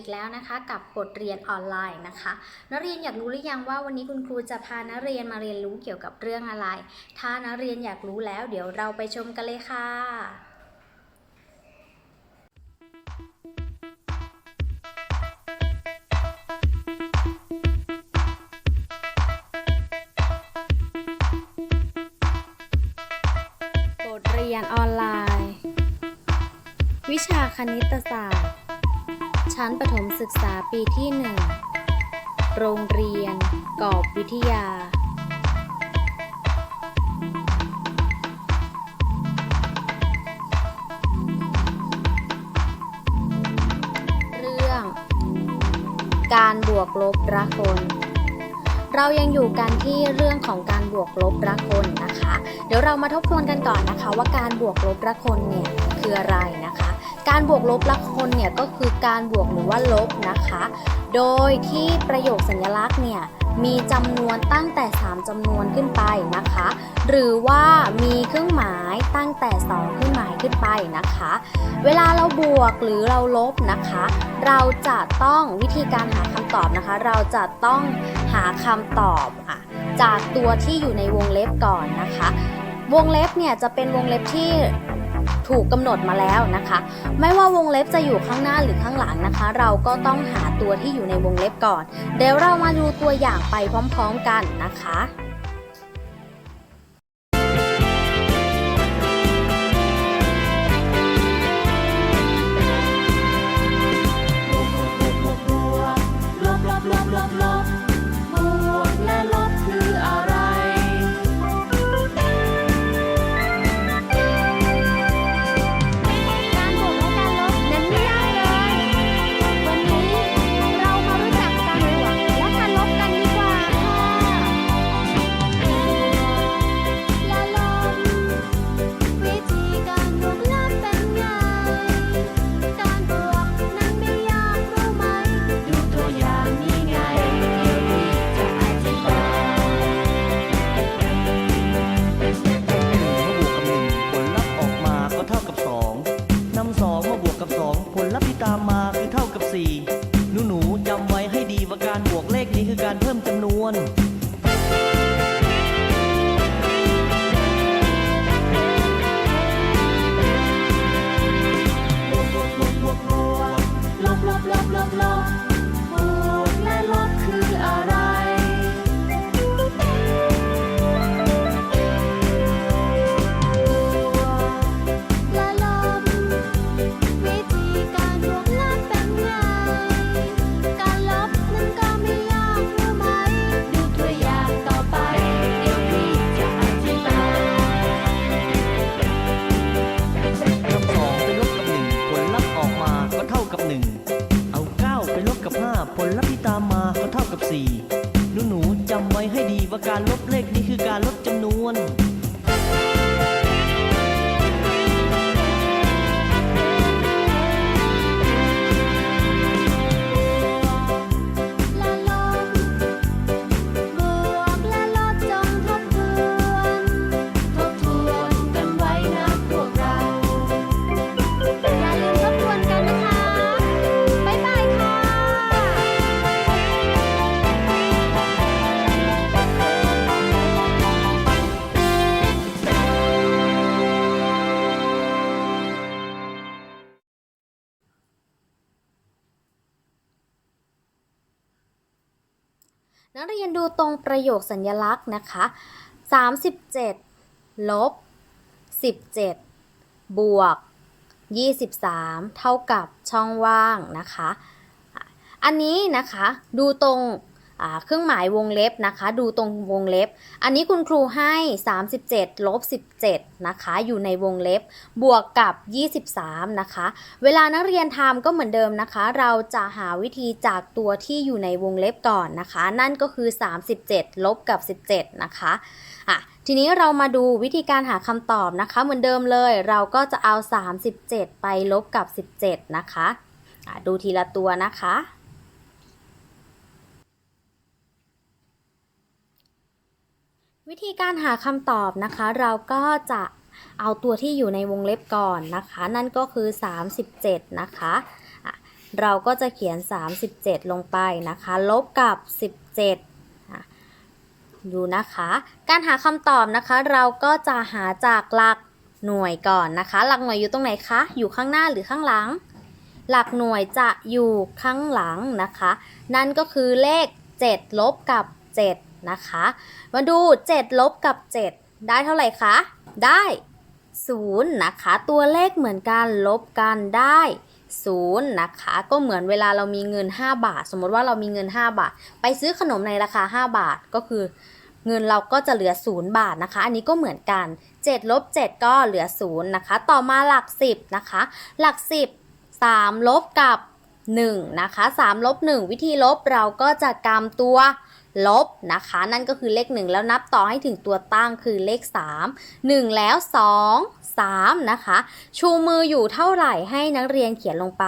อีกแล้วนะคะกับบทเรียนออนไลน์นะคะนักเรียนอยากรู้หรือยังว่าวันนี้คุณครูจะพานักเรียนมาเรียนรู้เกี่ยวกับเรื่องอะไร ถ้านักเรียนอยากรู้แล้ว เดี๋ยวเราไปชมกันเลยค่ะบทเรียนออนไลน์ วิชาคณิตศาสตร์ ชั้นประถมศึกษาปีที่ 1 โรงเรียน กอบวิทยา เรื่อง การบวกลบรักคน เรายังอยู่กันที่เรื่องของการบวกลบรักคนนะคะ เดี๋ยวเรามาทบทวนกันก่อนนะคะ ว่าการบวกลบรักคนเนี่ยคืออะไรนะคะ การบวกลบลักคนเนี่ยก็คือการบวกหรือว่าลบนะคะ โดยที่ประโยคสัญลักษณ์เนี่ยมีจำนวนตั้งแต่ 3จำนวนขึ้นไปนะคะ หรือว่ามีเครื่องหมายตั้งแต่ 2 เครื่องหมายขึ้นไปนะคะ เวลาเราบวกหรือเราลบนะคะ เราจะต้องวิธีการหาคำตอบนะคะ เราจะต้องหาคำตอบอะจากตัวที่อยู่ในวงเล็บก่อนนะคะ วงเล็บเนี่ยจะเป็นวงเล็บที่ ถูกกำหนดมาแล้วนะคะ ไม่ว่าวงเล็บจะอยู่ข้างหน้าหรือข้างหลังนะคะ เราก็ต้องหาตัวที่อยู่ในวงเล็บก่อน เดี๋ยวเรามาดูตัวอย่างไปพร้อม ๆ กันนะคะ ตรงประโยคสัญลักษณ์นะคะ 37 ลบ 17 บวก 23 เท่ากับช่องว่างนะคะ อันนี้นะคะดูตรง เครื่องหมายวงเล็บนะคะ ดูตรงวงเล็บ อันนี้คุณครูให้ 37ลบ17นะคะ อยู่ในวงเล็บบวกกับ 23 นะคะ เวลานักเรียนทำก็เหมือนเดิมนะคะ เราจะหาวิธีจากตัวที่อยู่ในวงเล็บก่อนนะคะ นั่นก็คือ 37ลบกับ 17 นะคะอะทีนี้เรามาดูวิธีการหาคำตอบนะคะ เหมือนเดิมเลย เราก็จะเอา 37 ไปลบกับ 17 นะคะะดูทีละตัวนะคะ วิธีการหาคำตอบนะคะ เราก็จะเอาตัวที่อยู่ในวงเล็บก่อนนะคะ นั่นก็คือ 37 นะคะเราก็จะเขียน 37 ลงไปนะคะ ลบกับ 17อะดูนะคะ การหาคำตอบนะคะ เราก็จะหาจากหลักหน่วยก่อนนะคะ หลักหน่วยอยู่ตรงไหนคะ อยู่ข้างหน้าหรือข้างหลัง หลักหน่วยจะอยู่ข้างหลังนะคะ นั่นก็คือเลข 7 ลบกับ 7 นะคะ มาดู 7 ลบกับ 7 ได้เท่าไหร่คะ ได้0นะคะ ตัวเลขเหมือนกันลบกันได้0นะคะ ก็เหมือนเวลาเรามีเงิน 5 บาท สมมติว่าเรามีเงิน 5 บาท ไปซื้อขนมในราคา 5 บาทก็คือ เงินเราก็จะเหลือ 0 บาทนะคะ อันนี้ก็เหมือนกัน7ลบ7ก็เหลือ0นะคะ ต่อมาหลัก 10นะคะ หลัก 10 3 ลบกับ1นะคะ3ลบ1วิธีลบเราก็จะกำตัว ลบนะคะ นั่นก็คือเลข 1 แล้วนับต่อให้ถึงตัวตั้งคือเลข 3 1 แล้ว 2 3 นะคะ ชูมืออยู่เท่าไหร่ให้นักเรียนเขียนลงไป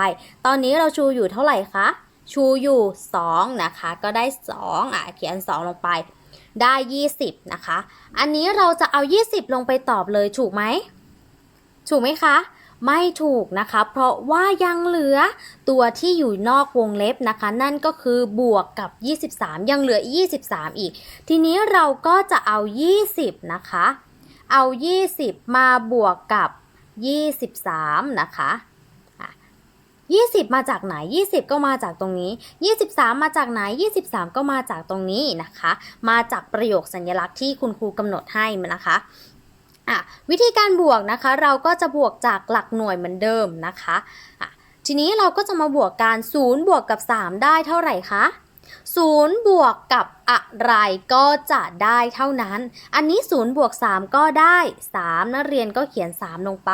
ตอนนี้เราชูอยู่เท่าไหร่คะ ชูอยู่ 2 นะคะ ก็ได้ 2 อะ เขียน 2 ลงไป ได้ 20 นะคะ อันนี้เราจะเอา 20 ลงไปตอบเลยถูกไหม ถูกไหมคะ ไม่ถูกนะคะ เพราะว่ายังเหลือตัวที่อยู่นอกวงเล็บนะคะ นั่นก็คือบวกกับ 23 ยังเหลือ 23 อีก ทีนี้เราก็จะเอา 20 นะคะ เอา 20 มาบวกกับ 23 นะคะอะ20 มาจากไหน 20 ก็มาจากตรงนี้ 23 มาจากไหน 23 ก็มาจากตรงนี้นะคะ มาจากประโยคสัญลักษณ์ที่คุณครูกำหนดให้นะคะ อะวิธีการบวกนะคะเราก็จะบวกจากหลักหน่วยเหมือนเดิมนะคะอะทีนี้เราก็จะมาบวกการ0บวกกับ 3 ได้เท่าไหร่คะ 0 บวกกับอะไรก็จะได้เท่านั้น อันนี้ 0 บวก 3 ก็ได้ 3 นักเรียนก็เขียน 3 ลงไป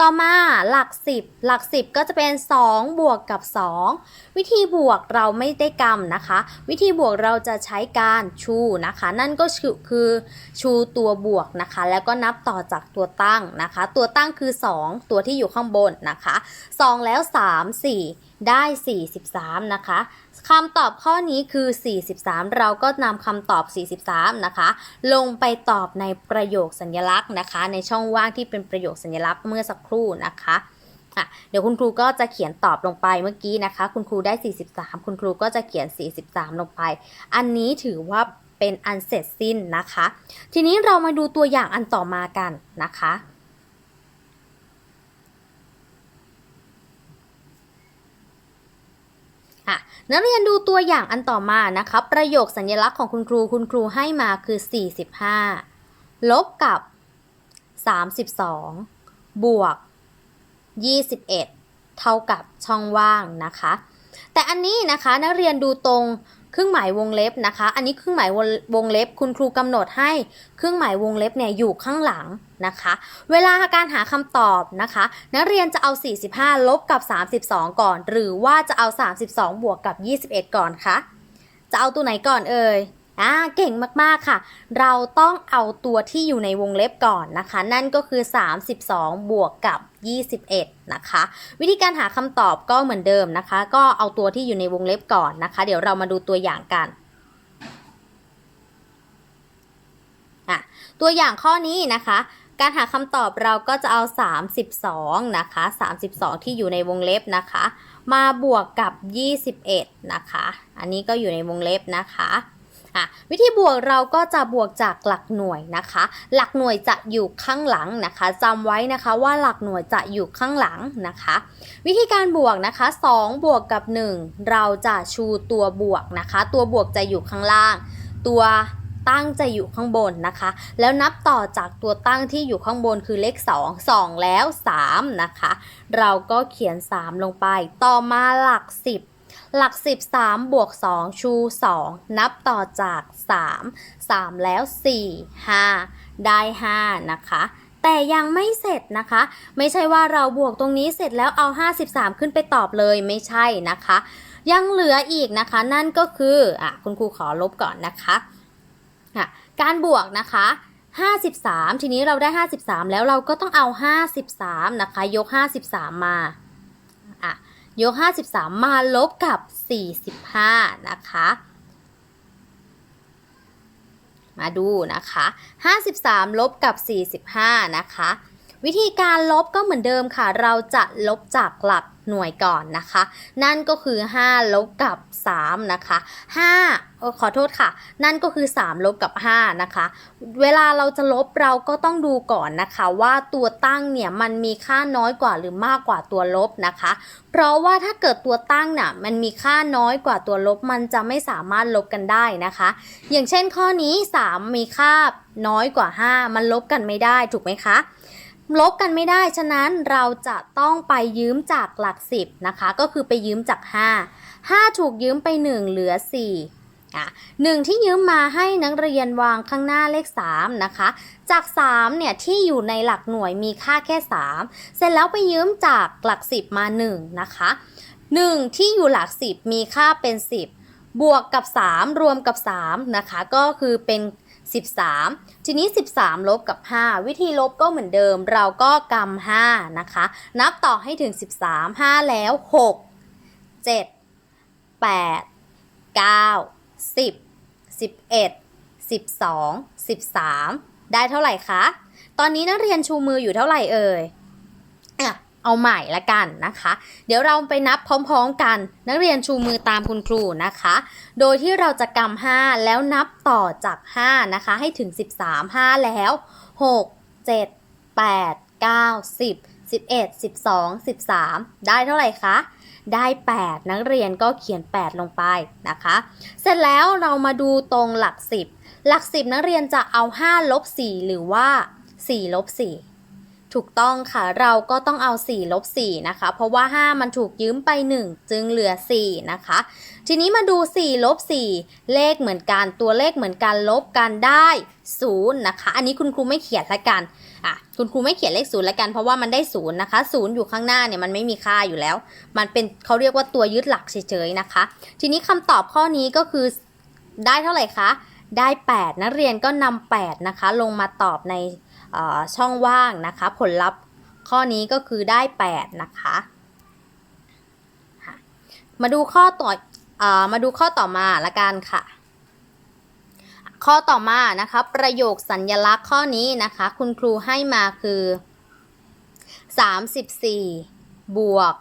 ต่อมาหลัก 10 หลัก 10 ก็จะเป็น 2 บวกกับ 2 วิธีบวกเราไม่ได้กำนะคะ วิธีบวกเราจะใช้การชูนะคะ นั่นก็คือคือชูตัวบวกนะคะ แล้วก็นับต่อจากตัวตั้งนะคะ ตัวตั้งคือ 2 ตัวที่อยู่ข้างบนนะคะ 2 แล้ว 3 4 ได้ 43 นะคะ คำตอบข้อนี้คือ 43 เราก็นำคำตอบ 43 นะคะ ลงไปตอบในประโยคสัญลักษณ์นะคะ ในช่องว่างที่เป็นประโยคสัญลักษณ์เมื่อสักครู่นะคะอะเดี๋ยวคุณครูก็จะเขียนตอบลงไปเมื่อกี้นะคะ คุณครูได้ 43 คุณครูก็จะเขียน 43 ลงไป อันนี้ถือว่าเป็นอันเสร็จสิ้นนะคะ ทีนี้เรามาดูตัวอย่างอันต่อมากันนะคะ อะนักเรียนดูตัวอย่างอันต่อมานะคะ ประโยคสัญลักษณ์ของคุณครูคุณครูให้มาคือ 45 ลบกับ 32 บวก 21 เท่ากับช่องว่างนะคะ แต่อันนี้นะคะนักเรียนดูตรง เครื่องหมายวงเล็บนะคะ อันนี้เครื่องหมายวงเล็บ คุณครูกำหนดให้เครื่องหมายวงเล็บเนี่ยอยู่ข้างหลังนะคะ เวลาการหาคำตอบนะคะ นักเรียนจะเอา 45 ลบกับ 32 ก่อน หรือว่าจะเอา 32 บวกกับ 21 ก่อนคะ จะเอาตัวไหนก่อนเอ่ย อ่าเก่งมากๆค่ะ เราต้องเอาตัวที่อยู่ในวงเล็บก่อนนะคะ นั่นก็คือ 32 บวกกับ 21 นะคะ วิธีการหาคำตอบก็เหมือนเดิมนะคะ ก็เอาตัวที่อยู่ในวงเล็บก่อนนะคะ เดี๋ยวเรามาดูตัวอย่างกันตัวอย่างข้อนี้นะคะ การหาคำตอบเราก็จะเอา 32 นะคะ 32 ที่อยู่ในวงเล็บนะคะ มาบวกกับ 21 นะคะ อันนี้ก็อยู่ในวงเล็บนะคะ อะวิธีบวกเราก็จะบวกจากหลักหน่วยนะคะ หลักหน่วยจะอยู่ข้างหลังนะคะจำไว้นะคะว่าหลักหน่วยจะอยู่ข้างหลังนะคะ วิธีการบวกนะคะ 2 บวกกับ 1 เราจะชูตัวบวกนะคะ ตัวบวกจะอยู่ข้างล่าง ตัวตั้งจะอยู่ข้างบนนะคะ แล้วนับต่อจากตัวตั้งที่อยู่ข้างบนคือเลข 2 2 แล้ว 3 นะคะ เราก็เขียน 3 ลงไป ต่อมาหลัก 10 หลัก 10 3 บวก 2 ชู 2 นับต่อจาก 3 3 แล้ว 4 5 ได้ 5 นะคะแต่ยังไม่เสร็จนะคะ ไม่ใช่ว่าเราบวกตรงนี้เสร็จแล้วเอา 53 ขึ้นไปตอบเลยไม่ใช่นะคะ ยังเหลืออีกนะคะ นั่นก็คืออะคุณครูขอลบก่อนนะคะอะการบวกนะคะ 53 ทีนี้เราได้ 53 แล้วเราก็ต้องเอา 53 นะคะ ยก 53 มาอะ ยก 53 มาลบกับ 45 นะคะ มาดูนะคะ 53 ลบกับ 45 นะคะ วิธีการลบก็เหมือนเดิมค่ะ เราจะลบจากหลักหน่วยก่อนนะคะ นั่นก็คือ 5 ลบกับ 3 นะคะ 5 ขอโทษค่ะ นั่นก็คือ 3 ลบกับ 5 นะคะ เวลาเราจะลบเราก็ต้องดูก่อนนะคะ ว่าตัวตั้งเนี่ยมันมีค่าน้อยกว่าหรือมากกว่าตัวลบนะคะ เพราะว่าถ้าเกิดตัวตั้งน่ะมันมีค่าน้อยกว่าตัวลบมันจะไม่สามารถลบกันได้นะคะ อย่างเช่นข้อนี้ 3 มีค่าน้อยกว่า 5 มันลบกันไม่ได้ถูกไหมคะ ลบกันไม่ได้ ฉะนั้นเราจะต้องไปยืมจากหลัก10นะคะ ก็คือไปยืมจาก 5 5 ถูกยืมไป 1 เหลือ 4อะหนึ่งที่ยืมมาให้นักเรียนวางข้างหน้าเลข 3 นะคะ จาก 3 เนี่ย ที่อยู่ในหลักหน่วยมีค่าแค่ 3 เสร็จแล้วไปยืมจากหลัก 10 มา 1 นะคะ 1 ที่อยู่หลัก 10 มีค่าเป็น 10 บวกกับ 3 รวมกับ 3 นะคะ ก็คือเป็น 13 ทีนี้ 13 ลบกับ 5 วิธีลบก็เหมือนเดิม เราก็กำ5นะคะ นับต่อให้ถึง 13 5 แล้ว 6 7 8 9 10 11 12 13 ได้เท่าไหร่คะ ตอนนี้นักเรียนชูมืออยู่เท่าไหร่เอ่ยอะ เอาใหม่ละกันนะคะ เดี๋ยวเราไปนับพร้อมๆกัน นักเรียนชูมือตามคุณครูนะคะ โดยที่เราจะกำ5แล้วนับต่อจาก 5 นะคะ ให้ถึง 13 5 แล้ว 6 7 8 9 10 11 12 13 ได้เท่าไหร่คะ ได้ 8 นักเรียนก็เขียน 8 ลงไปนะคะ เสร็จแล้วเรามาดูตรงหลัก 10 หลัก 10 นักเรียนจะเอา 5 ลบ 4 หรือว่า 4 ลบ 4 ถูกต้องค่ะเราก็ต้องเอา4ลบ4นะคะ เพราะว่า 5 มันถูกยืมไป 1 จึงเหลือ 4 นะคะ ทีนี้มาดู4ลบ4เลขเหมือนกัน ตัวเลขเหมือนกันลบกันได้0นะคะ อันนี้คุณครูไม่เขียนละกันอะคุณครูไม่เขียนเลข0ละกันเพราะว่ามันได้0นะคะ0อยู่ข้างหน้าเนี่ยมันไม่มีค่าอยู่แล้ว มันเป็นเขาเรียกว่าตัวยึดหลักเฉยๆนะคะ ทีนี้คำตอบข้อนี้ก็คือได้เท่าไหร่คะได้ 8 นักเรียนก็นำ8นะคะ ลงมาตอบใน ช่องว่างนะคะ ผลลัพธ์ข้อนี้ก็คือได้ 8 นะคะคะมาดูข้อต่อเออมาดูข้อต่อมาละกันค่ะ ข้อต่อมานะคะ ประโยคสัญญลักษณ์ข้อนี้นะคะ คุณครูให้มาคือ 34 บวก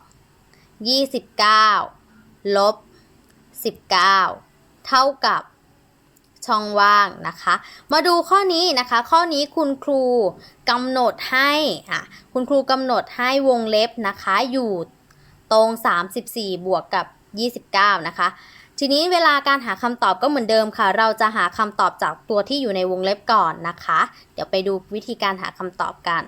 29 ลบ 19 เท่ากับ ช่องว่างนะคะ มาดูข้อนี้นะคะ ข้อนี้คุณครูกำหนดให้อะคุณครูกำหนดให้วงเล็บนะคะอยู่ตรง 34 บวกกับ 29 นะคะ ทีนี้เวลาการหาคำตอบก็เหมือนเดิมค่ะ เราจะหาคำตอบจากตัวที่อยู่ในวงเล็บก่อนนะคะ เดี๋ยวไปดูวิธีการหาคำตอบกัน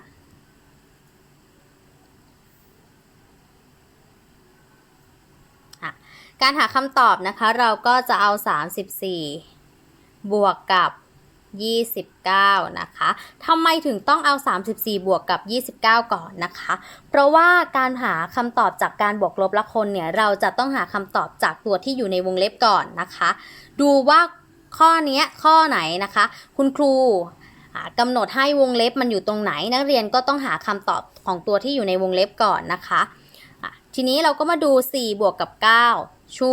การหาคำตอบนะคะ เราก็จะเอา 34 บวกกับ 29 นะคะทำไมถึงต้องเอา 34 บวกกับ 29 ก่อนนะคะ เพราะว่าการหาคำตอบจากการบวกลบละคนเนี่ย เราจะต้องหาคำตอบจากตัวที่อยู่ในวงเล็บก่อนนะคะ ดูว่าข้อนี้ข้อไหนนะคะ คุณครูกำหนดให้วงเล็บมันอยู่ตรงไหน นักเรียนก็ต้องหาคำตอบของตัวที่อยู่ในวงเล็บก่อนนะคะะทีนี้เราก็มาดู 4 บวกกับ 9 ชู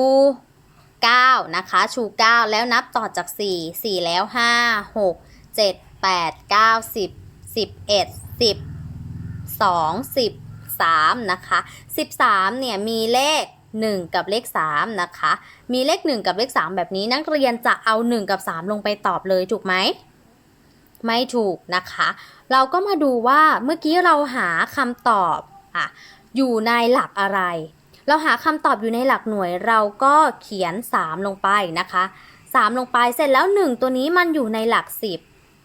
9 นะคะ ชู 9 แล้วนับต่อจาก 4 4 แล้ว 5 6 7 8 9 10 11 10 2 13 นะคะ 13 เนี่ยมีเลข 1 กับเลข 3 นะคะ มีเลข 1 กับเลข 3 แบบนี้นักเรียนจะเอา 1 กับ 3 ลงไปตอบเลยถูกไหม ไม่ถูกนะคะ เราก็มาดูว่าเมื่อกี้เราหาคำตอบอะอยู่ในหลักอะไร เราหาคำตอบอยู่ในหลักหน่วยเราก็เขียน 3 ลงไปนะคะ 3 ลงไปเสร็จแล้ว 1 ตัวนี้มันอยู่ในหลัก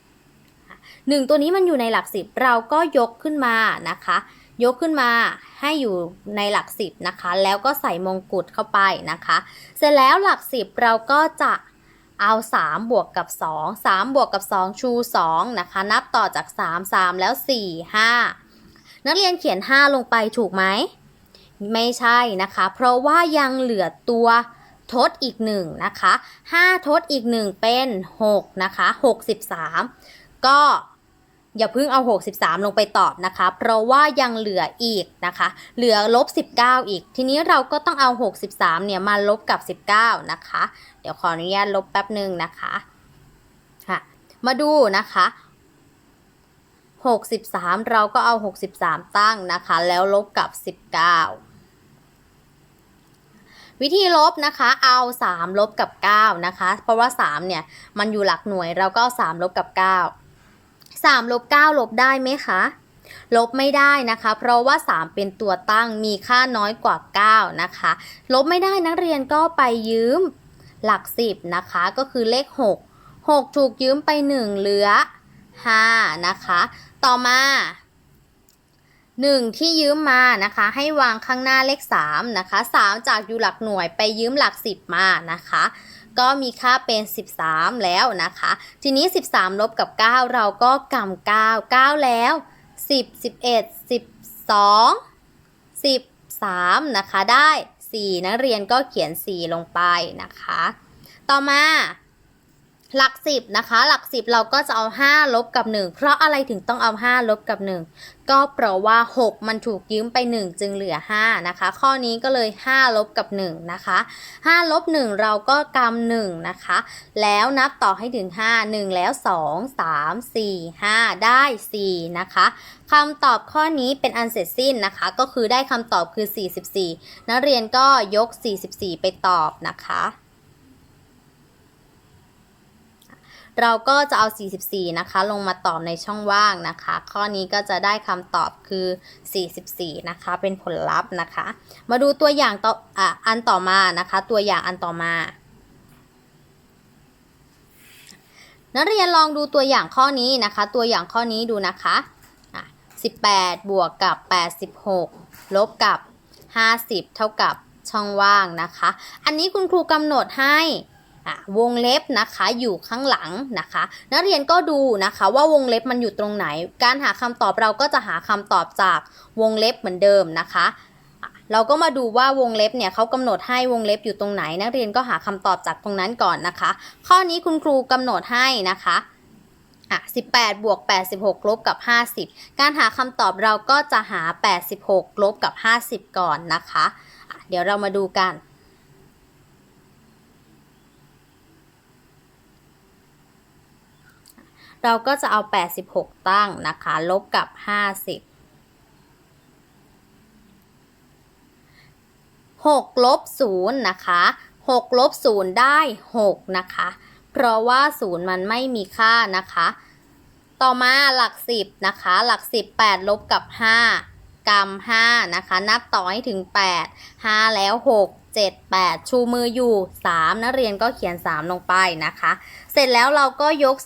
10 1 ตัวนี้มันอยู่ในหลัก 10 เราก็ยกขึ้นมานะคะ ยกขึ้นมาให้อยู่ในหลัก 10 นะคะ แล้วก็ใส่มงกุฎเข้าไปนะคะ เสร็จแล้วหลัก 10 เราก็จะเอา 3 บวกกับ 2 3 บวกกับ 2 ชู 2 นะคะ นับต่อจาก 3 3 แล้ว 4 5 นักเรียนเขียน 5 ลงไปถูกไหม ไม่ใช่นะคะ เพราะว่ายังเหลือตัวทดอีกหนึ่งนะคะ5ทดอีกหนึ่งเป็น6นะคะ63 ก็อย่าเพิ่งเอา 63 ลงไปตอบนะคะ เพราะว่ายังเหลืออีกนะคะ เหลือลบ 19 อีก ทีนี้เราก็ต้องเอา 63 เนี่ยมาลบกับ 19 นะคะ เดี๋ยวขออนุญาตลบแป๊บหนึ่งนะคะ ค่ะ มาดูนะคะ 63 เราก็เอา 63 ตั้งนะคะ แล้วลบกับ 19 วิธีลบนะคะ เอา 3 ลบกับ 9 นะคะ เพราะว่า 3 เนี่ย มันอยู่หลักหน่วย เราก็เอา 3 ลบกับ 9 3 ลบ 9 ลบได้ไหมคะ ลบไม่ได้นะคะ เพราะว่า 3 เป็นตัวตั้ง มีค่าน้อยกว่า 9 นะคะ ลบไม่ได้นักเรียนก็ไปยืมหลัก 10 นะคะ ก็คือเลข 6 6 ถูกยืมไป 1 เหลือ5นะคะ ต่อมา1ที่ยืมมานะคะ ให้วางข้างหน้าเลข3นะคะ3 จากอยู่หลักหน่วยไปยืมหลัก 10 มานะคะ ก็มีค่าเป็น 13 แล้วนะคะ ทีนี้ 13 ลบกับ 9 เราก็กำ9 9 แล้ว 10 11 12 13 นะคะ ได้ 4 นักเรียนก็เขียน 4 ลงไปนะคะ ต่อมา หลัก10นะคะ หลัก10เราก็จะเอา 5 ลบกับ 1 เพราะอะไรถึงต้องเอา 5 ลบกับ 1 ก็เพราะว่า 6 มันถูกยืมไป 1 จึงเหลือ 5 นะคะ ข้อนี้ก็เลย 5 ลบกับ 1 นะคะ 5 ลบ 1 เราก็กำ1นะคะ แล้วนับต่อให้ถึง 5 1 แล้ว 2 3 4 5 ได้ 4 นะคะคำตอบข้อนี้เป็นอันเสร็จสิ้นนะคะ ก็คือได้คำตอบคือ 44 นักเรียนก็ยก 44 ไปตอบนะคะ เราก็จะเอา 44 นะคะ ลงมาตอบในช่องว่างนะคะ ข้อนี้ก็จะได้คำตอบคือ 44 นะคะ เป็นผลลัพธ์นะคะ มาดูตัวอย่างต่อออันต่อมานะคะ ตัวอย่างอันต่อมานักเรียนลองดูตัวอย่างข้อนี้นะคะ ตัวอย่างข้อนี้ดูนะคะ 18 บวกกับ 86 ลบกับ 50 เท่ากับช่องว่างนะคะ อันนี้คุณครูกำหนดให้ วงเล็บนะคะอยู่ข้างหลังนะคะ นักเรียนก็ดูนะคะว่าวงเล็บมันอยู่ตรงไหน การหาคำตอบเราก็จะหาคำตอบจากวงเล็บเหมือนเดิมนะคะเราก็มาดูว่าวงเล็บเนี่ยเขากำหนดให้วงเล็บอยู่ตรงไหน นักเรียนก็หาคำตอบจากตรงนั้นก่อนนะคะ ข้อนี้คุณครูกำหนดให้นะคะอะ18 บวก 86 ลบกับ 50 การหาคำตอบเราก็จะหา 86 ลบกับ 50 ก่อนนะคะะเดี๋ยวเรามาดูกัน เราก็จะเอา 86 ตั้งนะคะ ลบกับ 50 6ลบ0นะคะ6ลบ0ได้ 6 นะคะ เพราะว่า 0 มันไม่มีค่านะคะ ต่อมาหลัก 10 นะคะ หลัก 10 8ลบกับ 5 กรัม5 นะคะ นับต่อให้ถึง 8 5 แล้ว 6 7 8 ชูมืออยู่ 3 นักเรียนก็เขียน 3 ลงไปนะคะ เสร็จแล้วเราก็ยก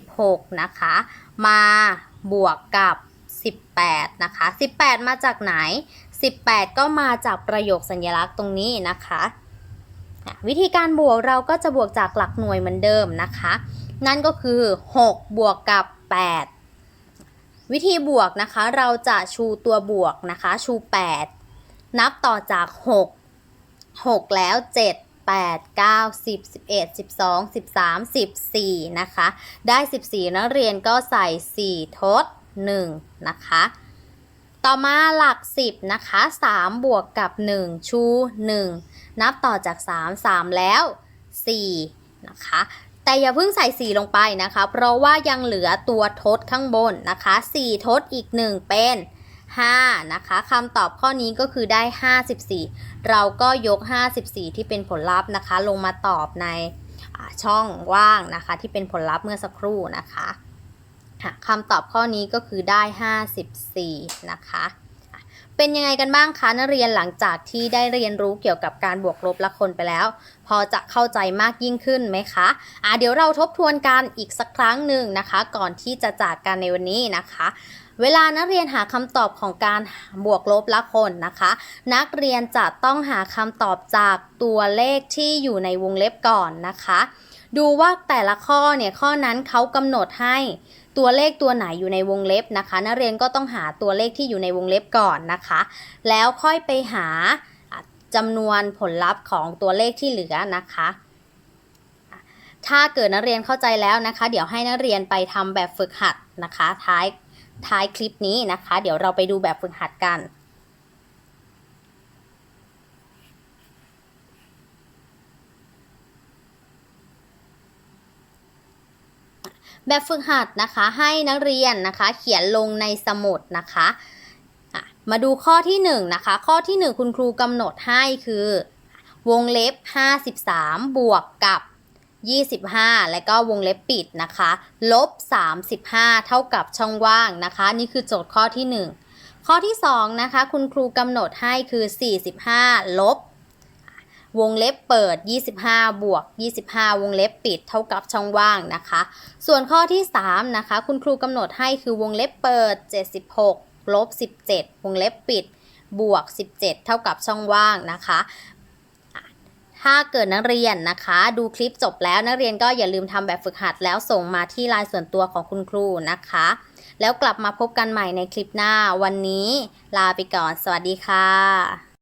36 นะคะ มาบวกกับ 18 นะคะ 18 มาจากไหน 18 ก็มาจากประโยคสัญลักษณ์ตรงนี้นะคะอะวิธีการบวกเราก็จะบวกจากหลักหน่วยเหมือนเดิมนะคะ นั่นก็คือ 6 บวกกับ 8 วิธีบวกนะคะ เราจะชูตัวบวกนะคะ ชู 8 นับต่อจาก 6 6 แล้ว 7 8 9 10 11 12 13 14 นะคะ ได้ 14 นักเรียนก็ใส่ 4 ทด 1 นะคะ ต่อมาหลัก 10 นะคะ 3 บวกกับ 1 ชู 1 นับต่อจาก 3 3 แล้ว 4 นะคะ แต่อย่าเพิ่งใส่4ลงไปนะคะ เพราะว่ายังเหลือตัวทดข้างบนนะคะ4ทดอีก 1 เป็น5นะคะคำตอบข้อนี้ก็คือได้ 54 เราก็ยก 54 ที่เป็นผลลัพธ์นะคะ ลงมาตอบในช่องว่างนะคะ ที่เป็นผลลัพธ์เมื่อสักครู่นะคะค่ะคำตอบข้อนี้ก็คือได้ 54 นะคะอะ เป็นยังไงกันบ้างคะนักเรียนหลังจากที่ได้เรียนรู้เกี่ยวกับการบวกลบละคนไปแล้ว พอจะเข้าใจมากยิ่งขึ้นไหมคะอะเดี๋ยวเราทบทวนกันอีกสักครั้งหนึ่งนะคะ ก่อนที่จะจากกันในวันนี้นะคะ เวลานักเรียนหาคำตอบของการบวกลบละคนนะคะ นักเรียนจะต้องหาคำตอบจากตัวเลขที่อยู่ในวงเล็บก่อนนะคะ ดูว่าแต่ละข้อเนี่ยข้อนั้นเขากำหนดให้ ตัวเลขตัวไหนอยู่ในวงเล็บนะคะ นักเรียนก็ต้องหาตัวเลขที่อยู่ในวงเล็บก่อนนะคะ แล้วค่อยไปหาจำนวนผลลัพธ์ของตัวเลขที่เหลือนะคะ ถ้าเกิดนักเรียนเข้าใจแล้วนะคะ เดี๋ยวให้นักเรียนไปทำแบบฝึกหัดนะคะ ท้ายท้ายคลิปนี้นะคะ เดี๋ยวเราไปดูแบบฝึกหัดกัน แบบฝึกหัดนะคะให้นักเรียนนะคะเขียนลงในสมุดนะคะะมาดูข้อที่1นงนะคะ ข้อที่ 1 คุณครูกำหนดให้คือ วงเล็บ 53 บวกกับ 25 และก็วงเล็บปิดนะคะ ลบ 35 เท่ากับช่องว่างนะคะ นี่คือโจทย์ข้อที่ 1 ข้อที่2นะคะ คุณครูกำหนดให้คือ 45 ลบ วงเล็บเปิด 25 บวก 25 วงเล็บปิดเท่ากับช่องว่างนะคะ ส่วนข้อที่ 3 นะคะ คุณครูกำหนดให้คือวงเล็บเปิด 76ลบ17 วงเล็บปิด บวก 17 เท่ากับช่องว่างนะคะอะถ้าเกิดนักเรียนนะคะ ดูคลิปจบแล้วนักเรียนก็อย่าลืมทำแบบฝึกหัดแล้วส่งมาที่ไลน์ส่วนตัวของคุณครูนะคะ แล้วกลับมาพบกันใหม่ในคลิปหน้าวันนี้ ลาไปก่อน สวัสดีค่ะ